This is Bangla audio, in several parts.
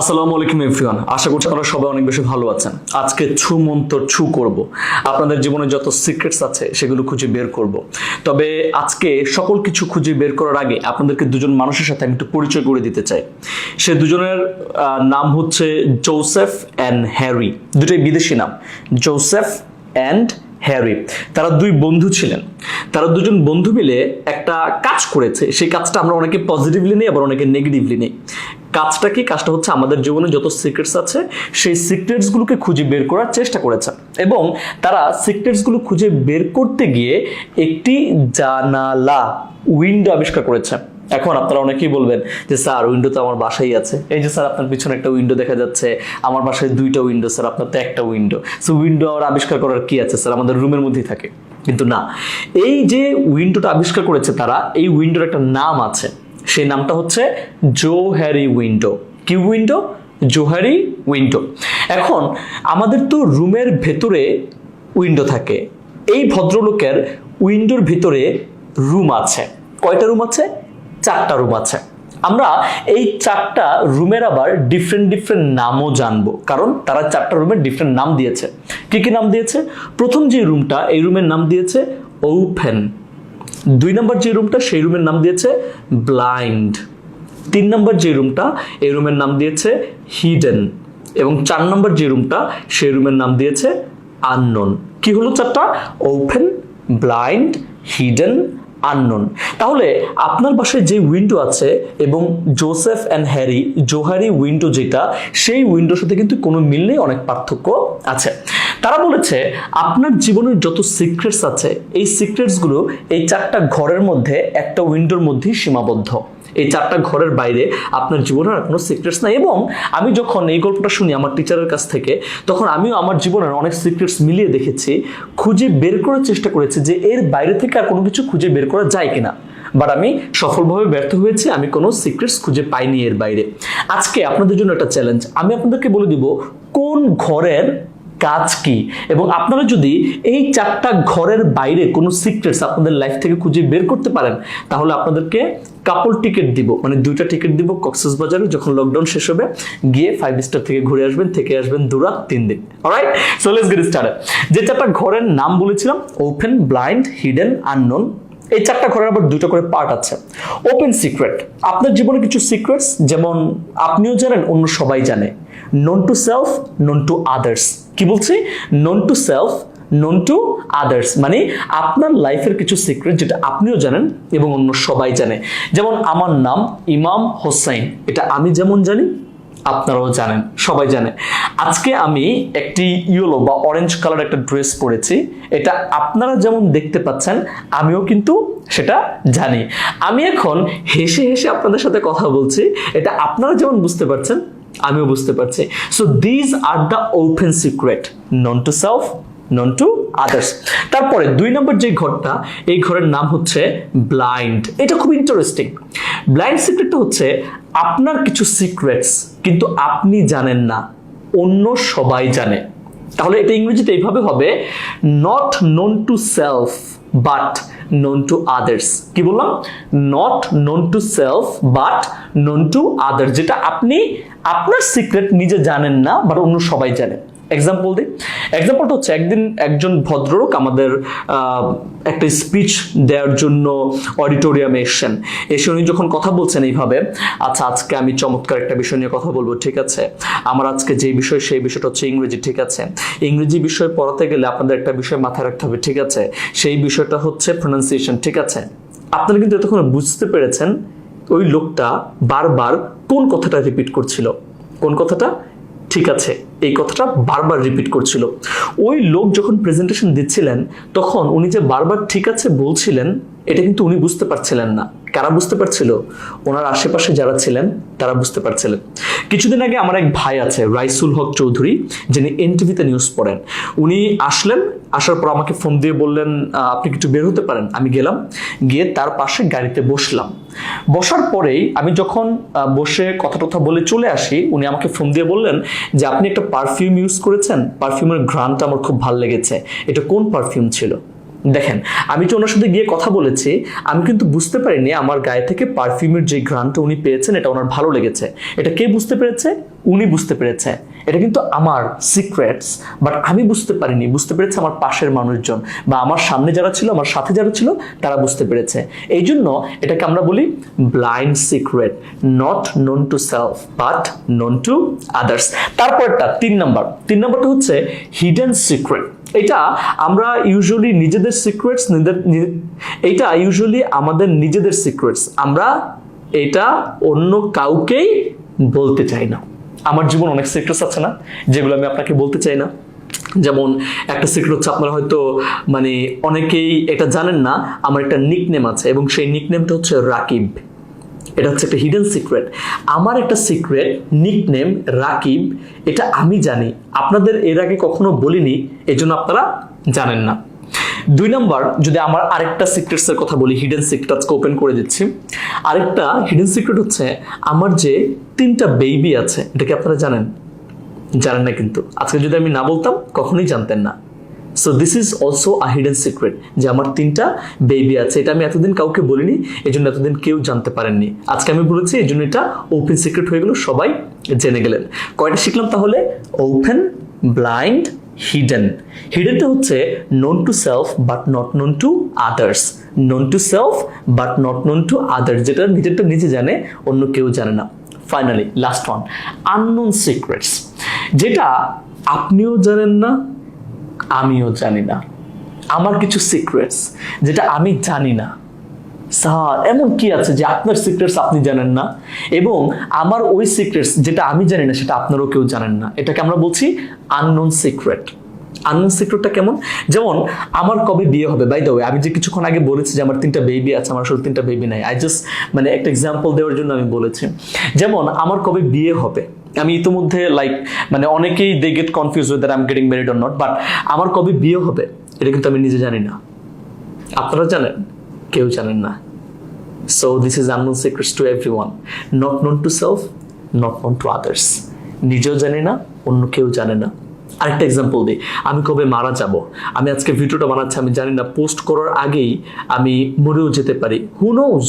আসসালামু আলাইকুম, এভরিওয়ান। আশা করছি আপনারা সবাই অনেক বেশি ভালো আছেন। আজকে ছু মন্তর ছু করব। আপনাদের জীবনে যত সিক্রেটস আছে, সেগুলো খুঁজে বের করব। তবে আজকে সকল কিছু খুঁজে বের করার আগে আপনাদেরকে দুজন মানুষের সাথে আমি একটু পরিচয় করে দিতে চাই। সে দুজনের নাম হচ্ছে জোসেফ অ্যান্ড হ্যারি। দুটোই বিদেশি নাম। Joseph and Harry. তারা দুই বন্ধু ছিলেন। তারা দুজন বন্ধু মিলে একটা কাজ করেছে। সেই কাজটা আমরা অনেকে পজিটিভলি নিই, আবার অনেকে নেগেটিভলি নিই। কাজটা কি? কাজটা হচ্ছে আমাদের জীবনে যত সিক্রেটস আছে, সেই সিক্রেটসগুলোকে খুঁজে বের করার চেষ্টা করেছে। এবং তারা সিক্রেটসগুলো খুঁজে বের করতে গিয়ে একটি জানালা উইন্ডো আবিষ্কার করেছে। এখন আপনারা অনেকেই বলবেন যে, স্যার উইন্ডো তো আমার বাসাই আছে। এই যে, স্যার, আপনার পিছনে একটা উইন্ডো দেখা যাচ্ছে। আমার বাসায় দুইটা উইন্ডো স্যার, আপনার তো একটা উইন্ডো সো উইন্ডো আর আবিষ্কার করার কি আছে, স্যার? আমাদের রুমের মধ্যেই থাকে। কিন্তু না, এই যে উইন্ডোটা আবিষ্কার করেছে তারা, এই উইন্ডোর একটা নাম আছে। সেই নামটা হচ্ছে জো হ্যারি উইন্ডো। কি উইন্ডো? Johari window. এখন আমাদের তো রুমের ভেতরে উইন্ডো থাকে। এই ভদ্রলোকের উইন্ডোর ভিতরে রুম আছে। কয়টা রুম আছে? চারটা রুম আছে। আমরা এই চারটা রুমের আবার ডিফারেন্ট ডিফারেন্ট নামও জানব। কারণ তারা চারটা রুমের ডিফারেন্ট নাম দিয়েছে। কি কি নাম দিয়েছে? প্রথম যে রুমটা, এই রুমের নাম দিয়েছে ওপেন। দুই নম্বর যে রুমটা সেই রুমের নাম দিয়েছে ব্লাইন্ড তিন নম্বর যে রুমটা এই রুমের নাম দিয়েছে হিডেন এবং চার নম্বর যে রুমটা সেই রুমের নাম দিয়েছে আননোন কি হলো চারটা? ওপেন ব্লাইন্ড হিডেন আননোন তাহলে আপনার বাসায় যে উইন্ডো আছে এবং Joseph and Harry Johari window যেটা, সেই উইন্ডোর সাথে কিন্তু কোনো মিল নেই, অনেক পার্থক্য আছে। তারা বলেছে, আপনার জীবনের যত সিক্রেটস আছে, এই সিক্রেটসগুলো এই চারটা ঘরের মধ্যে, একটা উইন্ডোর মধ্যেই সীমাবদ্ধ। এই চারটা ঘরের বাইরে আপনার জীবনের আর কোনো সিক্রেটস নাই। এবং আমি যখন এই গল্পটা শুনি আমার টিচারের কাছ থেকে, তখন আমিও আমার জীবনের অনেক সিক্রেটস মিলিয়ে দেখেছি, খুঁজে বের করার চেষ্টা করেছি যে এর বাইরে থেকে আর কোনো কিছু খুঁজে বের করা যায় কিনা। বাট আমি সফলভাবে ব্যর্থ হয়েছি, আমি কোনো সিক্রেটস খুঁজে পাইনি এর বাইরে। আজকে আপনাদের জন্য একটা চ্যালেঞ্জ আমি আপনাদেরকে বলে দিব, কোন ঘরের কাজ কি? এবং আপনারা যদি এই চারটা ঘরের বাইরে কোনো সিক্রেটস আপনাদের লাইফ থেকে খুঁজে বের করতে পারেন, তাহলে আপনাদেরকে কাপল টিকিট দিব। মানে দুইটা টিকিট দিব কক্সেস বাজারে যখন লকডাউন শেষ হবে, গিয়ে ফাইভ স্টার থেকে ঘুরে আসবেন, থেকে আসবেন দুরা তিন দিন। অলরাইট সো লেটস গেট যে চারটা ঘরের নাম বলেছিলাম ওপেন ব্লাইন্ড হিডেন আননোন এই চারটা ঘরের আবার দুটো করে পার্ট আছে। ওপেন সিক্রেট আপনার জীবনে কিছু সিক্রেটস যেমন আপনিও জানেন, অন্য সবাই জানে। Known to self known to others কি বলছি? Known to self known to others মানে আপনার লাইফের কিছু সিক্রেট যেটা আপনিও জানেন এবং অন্য সবাই জানে। যেমন আমার নাম ইমাম হোসাইন। এটা আমি যেমন জানি, আপনারাও জানেন, সবাই জানে। আজকে আমি একটি ইয়েলো বা অরেঞ্জ কালার একটা ড্রেস পরেছি। এটা আপনারা যেমন দেখতে পাচ্ছেন, আমিও কিন্তু সেটা জানি। আমি এখন হেসে হেসে আপনাদের সাথে কথা বলছি। এটা আপনারা যেমন বুঝতে পারছেন আমিও বুঝতে পারছি। So these are the open secret known to self known to others তারপরে, দুই নম্বর যে ঘরটা, এই ঘরের নাম হচ্ছে ব্লাইন্ড এটা খুব ইন্টারেস্টিং ব্লাইন্ড সিক্রেটটা হচ্ছে আপনার কিছু সিক্রেটস কিন্তু আপনি জানেন না, অন্য সবাই জানে। তাহলে এটা ইংরেজিতে এইভাবে হবে not known to self but known to others কি বললাম? Not known to self but known to others যেটা আপনি আপনার সিক্রেট নিজে জানেন না বাট অন্য সবাই জানে। এক্সাম্পল দিই। এক্সাম্পলটা হচ্ছে একদিন একজন ভদ্রলোক আমাদের একটা স্পিচ দেওয়ার জন্য অডিটোরিয়ামে এসছেন। এসে উনি যখন কথা বলছেন এইভাবে আচ্ছা আজকে আমি চমৎকার একটা বিষয় নিয়ে কথা বলব, ঠিক আছে? আমার আজকে যে বিষয়, সেই বিষয়টা হচ্ছে ইংরেজি, ঠিক আছে? ইংরেজি বিষয় পড়াতে গেলে আপনাদের একটা বিষয় মাথায় রাখতে হবে, ঠিক আছে? সেই বিষয়টা হচ্ছে প্রোনাউন্সিয়েশন ঠিক আছে? আপনারা কিন্তু এতক্ষণ বুঝতে পেরেছেন ওই লোকটা বারবার কোন কথাটা রিপিট করছিল? কোন কথাটা? ঠিক আছে, এই কথাটা বারবার রিপিট করছিল। ওই লোক যখন প্রেজেন্টেশন দিচ্ছিলেন, তখন উনি যে বারবার ঠিক আছে বলছিলেন এটা কিন্তু উনি বুঝতে পারছিলেন না। কারা বুঝতে পারছিল? ওনার আশেপাশে যারা ছিলেন, তারা বুঝতে পারছিলেন। কিছুদিন আগে আমার এক ভাই আছে, রাইসুল হক চৌধুরী, যিনি এনটিভিতে নিউজ পড়েন। উনি আসলেন, আসার পর আমাকে ফোন দিয়ে বললেন আপনি কিছু বের হতে পারেন? আমি গেলাম, গিয়ে তার পাশে গাড়িতে বসলাম। বসার পরেই আমি যখন বসে কথা টথা বলে চলে আসি, উনি আমাকে ফোন দিয়ে বললেন যে, আপনি একটা পারফিউম ইউজ করেছেন? পারফিউমের ঘ্রাণটা আমার খুব ভালো লেগেছে। এটা কোন পারফিউম ছিল? দেখেন, আমি তো ওনার সাথে গিয়ে কথা বলেছি, আমি কিন্তু বুঝতে পারিনি আমার গায়ে থেকে পারফিউমের যে ঘ্রাণটা উনি পেয়েছেন, এটা ওনার ভালো লেগেছে। এটা কে বুঝতে পেরেছে? উনি বুঝতে পেরেছে। এটা কিন্তু আমার সিক্রেটস বাট আমি বুঝতে পারিনি। বুঝতে পেরেছে আমার পাশের মানুষজন, বা আমার সামনে যারা ছিল, আমার সাথে যারা ছিল, তারা বুঝতে পেরেছে। এই জন্য এটাকে আমরা বলি blind secret not known to self but known to others তারপরটা, তিন নাম্বার। তিন নাম্বারটা হচ্ছে হিডেন সিক্রেট এটা আমরা ইউজুয়ালি নিজেদের সিক্রেটস এটা ইউজুয়ালি আমাদের নিজেদের সিক্রেটস আমরা এটা অন্য কাউকেই বলতে চাই না। আমার জীবন অনেক সিক্রেটস আছে না, যেগুলো আমি আপনাকে বলতে চাই না। যেমন একটা সিক্রেট হচ্ছে আপনারা হয়তো মানে অনেকেই এটা জানেন না, আমার একটা নিকনেম আছে এবং সেই নিকনেমটা হচ্ছে রাকিব। এটা হচ্ছে একটা হিডেন সিক্রেট আমার একটা সিক্রেট নিকনেম রাকিব, এটা আমি জানি। আপনাদের এর আগে কখনো বলিনি এই জন্য আপনারা জানেন না। দুই নম্বর, যদি আমার আরেকটা সিক্রেটস এর কথা বলি হিডেন সিক্রেট ওপেন করে দিচ্ছি। আরেকটা হিডেন সিক্রেট হচ্ছে, আমার যে তিনটা বেবি আছে, এটা কি আপনারা জানেন? জানেন না কিন্তু। আজকে যদি আমি না বলতাম, কখনোই জানতেন না। So this is also a hidden secret যে আমার তিনটা বেবি আছে। এটা আমি এতদিন কাউকে বলিনি এই জন্য এতদিন কেউ জানতে পারেননি। আজকে আমি বলেছি এই জন্য এটা ওপেন সিক্রেট হয়ে গেল, সবাই জেনে গেলেন। কয়টা শিখলাম তাহলে? ওপেন ব্লাইন্ড হিডেন হিডেনটা হচ্ছে known to self but not known to others known to self but not known to others যেটা নিজেরটা নিজে জানে, অন্য কেউ জানে না। Finally last one unknown secrets যেটা আপনিও জানেন না আমিও জানি না। আমার কিছু সিক্রেটস যেটা আমি জানি না। স্যার, এমন কি আছে যে আপনার সিক্রেটস আপনি জানেন না এবং আমার ওই সিক্রেটস যেটা আমি জানি না সেটা আপনারও কেউ জানেন না। এটাকে আমরা বলছি আননোন সিক্রেট আননোন সিক্রেটটা কেমন? যেমন, আমার কবে বিয়ে হবে বাই দ্য ওয়ে আমি যে কিছুক্ষণ আগে বলেছি যে আমার তিনটা বেবি আছে, আমার আসলে তিনটা বেবি নাই। আই জাস্ট মানে একটা এক্সাম্পল দেওয়ার জন্য আমি বলেছি। যেমন, আমার কবে বিয়ে হবে আমি ইতিমধ্যে লাইক মানে অনেকেই they get confuse with that I am getting married or not but আমার কবে বিয়ে হবে, এটা কিন্তু আমি নিজে জানি না। আপনারা জানেন, কেউ জানেন না। So this is unknown secrets to everyone not known to self not known to others নিজেও জানি না, অন্য কেউ জানে না। আরেকটা এক্সাম্পল দিই, আমি কবে মারা যাব? আমি আজকে ভিডিওটা বানাচ্ছি, আমি জানি না। পোস্ট করার আগেই আমি মরেও যেতে পারি। হু নোজ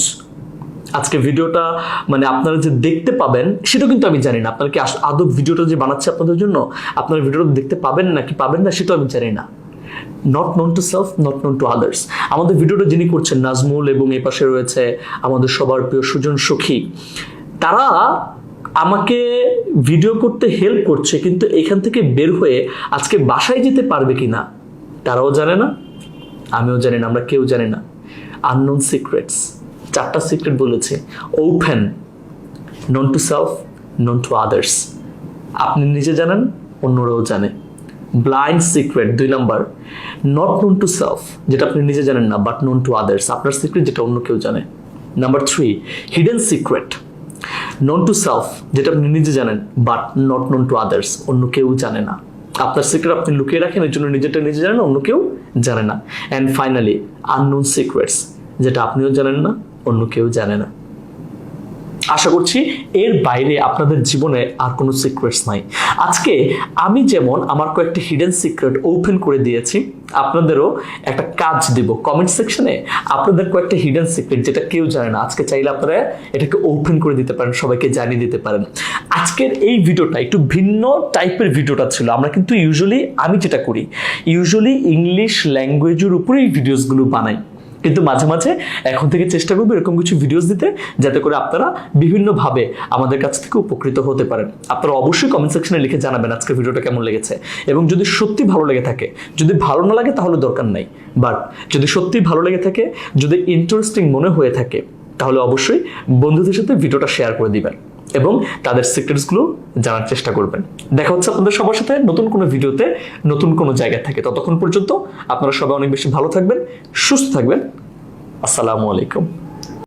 আজকে ভিডিওটা মানে আপনারা যে দেখতে পাবেন, সেটা কিন্তু আমি জানি না। আপনারা কি আদৌ ভিডিওটা যে বানাচ্ছে আপনাদের জন্য, আপনারা ভিডিওটা দেখতে পাবেন না কি পাবেন না সেটাও আমি জানি না। Not known to self not known to others আমাদের ভিডিওটা যিনি করছেন, নাজমুল এবং এই পাশে রয়েছে আমাদের সবার প্রিয় সুজন সখী। তারা আমাকে ভিডিও করতে হেল্প করছে, কিন্তু এখান থেকে বের হয়ে আজকে বাসায় যেতে পারবে কি না তারাও জানে না, আমিও জানি না, আমরা কেউ জানি না। আননোন সিক্রেটস চারটা সিক্রেট বলেছে। Open known to self known to others আপনি নিজে জানেন, অন্যরাও জানে। ব্লাইন্ড সিক্রেট দুই number. Not known to self যেটা আপনি নিজে জানেন না বাট নোন টু আদার্স আপনার সিক্রেট যেটা অন্য কেউ জানে। Number three hidden secret known to self যেটা আপনি নিজে জানেন but not known to others অন্য কেউ জানে না। আপনার সিক্রেট আপনি লুকিয়ে রাখেন এর জন্য নিজেটা নিজে জানেন, অন্য কেউ জানে না। অ্যান্ড ফাইনালি আননোন সিক্রেটস যেটা আপনিও জানেন না অন্য কেউ জানে না। আশা করছি এর বাইরে আপনাদের জীবনে আর কোনো সিক্রেটস নাই। আজকে আমি যেমন আমার কয়েকটি হিডেন সিক্রেট ওপেন করে দিয়েছি, আপনাদেরও একটা কাজ দিব। কমেন্ট সেকশনে আপনাদের কয়েকটা হিডেন সিক্রেট যেটা কেউ জানে না। আজকে চাইলে আপনারা এটাকে ওপেন করে দিতে পারেন, সবাইকে জানিয়ে দিতে পারেন। আজকের এই ভিডিওটা একটু ভিন্ন টাইপের ভিডিওটা ছিল। আমরা কিন্তু ইউজুয়ালি আমি যেটা করি ইউজুয়ালি ইংলিশ ল্যাঙ্গুয়েজের উপরেই ভিডিওসগুলো বানাই। কিন্তু মাঝে মাঝে এখন থেকে চেষ্টা করব এরকম কিছু ভিডিওস দিতে, যাতে করে আপনারা বিভিন্নভাবে আমাদের কাছ থেকে উপকৃত হতে পারেন। আপনারা অবশ্যই কমেন্ট সেকশনে লিখে জানাবেন আজকে ভিডিওটা কেমন লেগেছে। এবং যদি সত্যি ভালো লেগে থাকে, যদি ভালো না লাগে তাহলে দরকার নাই। বাট যদি সত্যি ভালো লেগে থাকে, যদি ইন্টারেস্টিং মনে হয়ে থাকে, তাহলে অবশ্যই বন্ধুদের সাথে ভিডিওটা শেয়ার করে দিবেন। এবং তাদের সিক্রেটসগুলো জানার চেষ্টা করবেন। দেখা হচ্ছে আপনাদের সবার সাথে নতুন কোনো ভিডিওতে, নতুন কোনো জায়গায় থাকে। ততক্ষণ পর্যন্ত আপনারা সবাই অনেক বেশি ভালো থাকবেন, সুস্থ থাকবেন। আসসালামু আলাইকুম।